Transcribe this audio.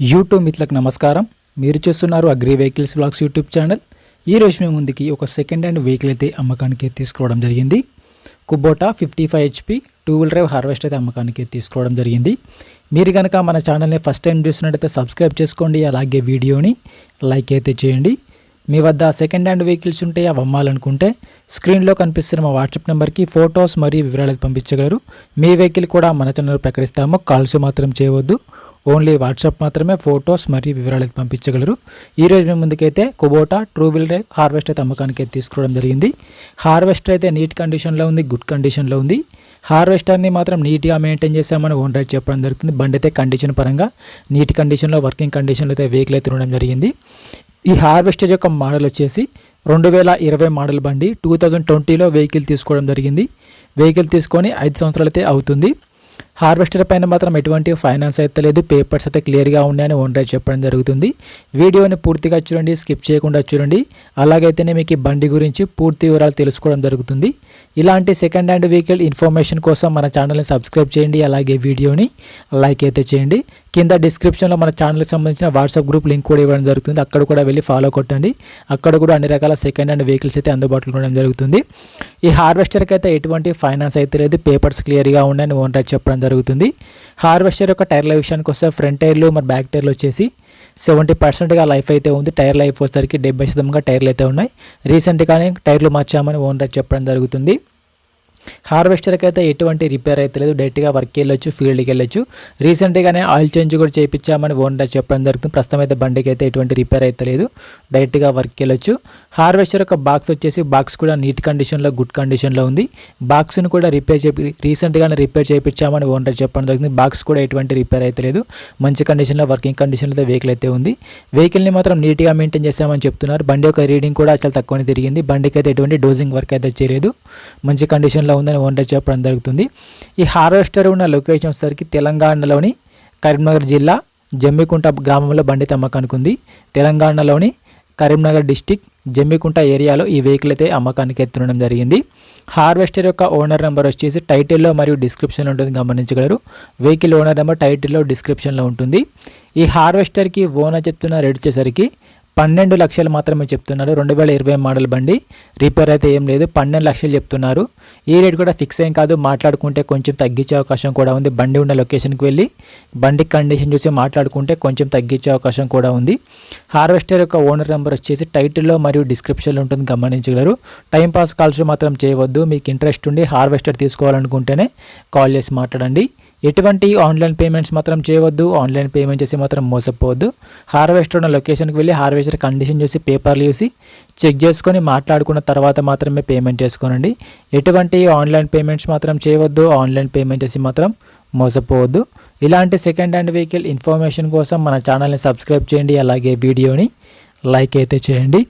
YouTube మిత్రులకు నమస్కారం. మీరు చూస్తున్నారు agri vehicles blogs YouTube channel. ఈ రోజు మేము ముందుకి ఒక సెకండ్ హ్యాండ్ వెహికల్ అయితే అమ్మకానికి తీసుకోవడం జరిగింది. Kubota fifty five HP two wheel drive harvest అయితే అమ్మకానికి తీసుకోవడం జరిగింది. మీరు కనుక మన ఛానల్ని ఫస్ట్ టైం చూసినట్టయితే సబ్స్క్రైబ్ చేసుకోండి. అలాగే వీడియోని లైక్ అయితే చేయండి. మీ వద్ద సెకండ్ హ్యాండ్ వెహికల్స్ ఉంటే అవి అమ్మాలనుకుంటే స్క్రీన్లో కనిపిస్తున్న మా వాట్సాప్ నెంబర్కి ఫొటోస్ మరియు వివరాలు పంపించగలరు. మీ వెహికల్ కూడా మన ఛానల్ ప్రకటిస్తాము. కాల్స్ మాత్రం చేయవద్దు. ఓన్లీ వాట్సాప్ మాత్రమే ఫొటోస్ మరియు వివరాలు అయితే పంపించగలరు. ఈ రోజు మేము ముందుకైతే కుబోటా ట్రూ వీలర్ హార్వెస్ట్ అయితే అమ్మకానికి అయితే తీసుకోవడం జరిగింది. హార్వెస్టర్ అయితే నీట్ కండిషన్లో ఉంది గుడ్ కండిషన్లో ఉంది. హార్వెస్టర్ని మాత్రం నీట్గా మెయింటైన్ చేసామని ఓన్ రైట్ చెప్పడం జరుగుతుంది. బండి అయితే కండిషన్ పరంగా నీట్ కండిషన్లో వర్కింగ్ కండిషన్లో అయితే వెహికల్ అయితే ఉండడం జరిగింది. ఈ హార్వెస్టర్ యొక్క మోడల్ వచ్చేసి రెండు వేల ఇరవై మోడల్ బండి. టూ థౌజండ్ ట్వంటీలో వెహికల్ తీసుకోవడం జరిగింది. వెహికల్ తీసుకొని ఐదు సంవత్సరాలు అయితే అవుతుంది. హార్వెస్టర్ పైన మాత్రం ఎటువంటి ఫైనాన్స్ అయితే లేదు. పేపర్స్ అయితే క్లియర్గా ఉన్నాయని ఓన్ రైట్ చెప్పడం జరుగుతుంది. వీడియోని పూర్తిగా చూడండి స్కిప్ చేయకుండా చూడండి. అలాగైతేనే మీకు ఈ బండి గురించి పూర్తి వివరాలు తెలుసుకోవడం జరుగుతుంది. ఇలాంటి సెకండ్ హ్యాండ్ వెహికల్ ఇన్ఫర్మేషన్ కోసం మన ఛానల్ని సబ్స్క్రైబ్ చేయండి. అలాగే వీడియోని లైక్ అయితే చేయండి. కింద డిస్క్రిప్షన్లో మన ఛానల్కి సంబంధించిన వాట్సాప్ గ్రూప్ లింక్ కూడా ఇవ్వడం జరుగుతుంది. అక్కడ కూడా వెళ్ళి ఫాలో కొట్టండి. అక్కడ కూడా అన్ని రకాల సెకండ్ హ్యాండ్ వెహికల్స్ అయితే అందుబాటులో ఉండడం జరుగుతుంది. ఈ హార్వెస్టర్కి అయితే ఎటువంటి ఫైనాన్స్ అయితే లేదు. పేపర్స్ క్లియర్గా ఉండని ఓనర్ చెప్పడం జరుగుతుంది. హార్వెస్టర్ యొక్క టైర్ల విషయానికి వస్తే ఫ్రంట్ టైర్లు మరి బ్యాక్ టైర్లు వచ్చేసి సెవెంటీ పర్సెంట్గా లైఫ్ అయితే ఉంది. టైర్ లైఫ్ వచ్చేసరికి డెబ్బై శాతంగా టైర్లు అయితే ఉన్నాయి. రీసెంట్గానే టైర్లు మార్చామని ఓన్ రైట్ చెప్పడం జరుగుతుంది. హార్వెస్టర్కి అయితే ఎటువంటి రిపేర్ అయితే లేదు. డైరెక్ట్గా వర్క్కి వెళ్ళొచ్చు ఫీల్డ్కి వెళ్ళొచ్చు రీసెంట్గానే ఆయిల్ చేంజ్ కూడా చేయించామని ఓనర్ చెప్పడం జరుగుతుంది. ప్రస్తుతం అయితే బండికి అయితే ఎటువంటి రిపేర్ అయితే లేదు. డైరెక్ట్గా వర్క్కి వెళ్ళొచ్చు హార్వెస్టర్ యొక్క బాక్స్ వచ్చేసి బాక్స్ కూడా నీట్ కండిషన్లో గుడ్ కండిషన్లో ఉంది. బాక్స్ను కూడా రిపేర్ చేపి రీసెంట్గానే రిపేర్ చేయించామని ఓనర్ చెప్పడం జరిగింది బాక్స్ కూడా ఎటువంటి రిపేర్ అయితే లేదు. మంచి కండిషన్లో వర్కింగ్ కండిషన్లో వెహికల్ అయితే ఉంది. వెహికల్ని మాత్రం నీట్గా మెయింటైన్ చేశామని చెప్తున్నారు. బండి యొక్క రీడింగ్ కూడా చాలా తక్కువనే తిరిగింది. బండికి అయితే ఎటువంటి డోజింగ్ వర్క్ అయితే చేయలేదు. మంచి కండిషన్లో ఉందని ఓనర్ చెప్పడం జరుగుతుంది. ఈ హార్వెస్టర్ ఉన్న లొకేషన్ వచ్చేసరికి తెలంగాణలోని కరీంనగర్ జిల్లా జమ్మికుంట గ్రామంలో బండి అమ్మకానికి ఉంది తెలంగాణలోని కరీంనగర్ డిస్టిక్ జమ్మికుంట ఏరియాలో ఈ వెహికల్ అయితే అమ్మకానికి ఎత్తుండడం జరిగింది. హార్వెస్టర్ యొక్క ఓనర్ నెంబర్ వచ్చేసి టైటిల్లో మరియు డిస్క్రిప్షన్లో ఉంటుంది గమనించగలరు. వెహికల్ ఓనర్ నెంబర్ టైటిల్లో డిస్క్రిప్షన్లో ఉంటుంది. ఈ హార్వెస్టర్కి ఓనర్ చెప్తున్న రేట్ వచ్చేసరికి పన్నెండు లక్షలు మాత్రమే చెప్తున్నారు. రెండు వేల ఇరవై మోడల్ బండి. రిపేర్ అయితే ఏం లేదు. పన్నెండు లక్షలు చెప్తున్నారు. ఈ రేట్ కూడా ఫిక్స్ ఏం కాదు. మాట్లాడుకుంటే కొంచెం తగ్గించే అవకాశం కూడా ఉంది. బండి ఉన్న లొకేషన్కి వెళ్ళి బండి కండిషన్ చూసి మాట్లాడుకుంటే కొంచెం తగ్గించే అవకాశం కూడా ఉంది. హార్వెస్టర్ యొక్క ఓనర్ నెంబర్ వచ్చేసి టైటిల్లో మరియు డిస్క్రిప్షన్లో ఉంటుంది. గమనించగలరు. టైంపాస్ కాల్స్ మాత్రం చేయవద్దు. మీకు ఇంట్రెస్ట్ ఉండి హార్వెస్టర్ తీసుకోవాలనుకుంటేనే కాల్ చేసి మాట్లాడండి. ఎటువంటి ఆన్లైన్ పేమెంట్స్ మాత్రం చేయవద్దు. ఆన్లైన్ పేమెంట్ చేసి మాత్రం మోసపోవద్దు. హార్వెస్టర్ ఉన్న లొకేషన్కి వెళ్ళి హార్వెస్టర్ కండిషన్ చూసి పేపర్లు చూసి చెక్ చేసుకొని మాట్లాడుకున్న తర్వాత మాత్రమే పేమెంట్ చేసుకోనండి. ఎటువంటి ఆన్లైన్ పేమెంట్స్ మాత్రం చేయవద్దు. ఆన్లైన్ పేమెంట్ చేసి మాత్రం మోసపోవద్దు. ఇలాంటి సెకండ్ హ్యాండ్ వెహికల్ ఇన్ఫర్మేషన్ కోసం మన ఛానల్ని సబ్స్క్రైబ్ చేయండి. అలాగే వీడియోని లైక్ అయితే చేయండి.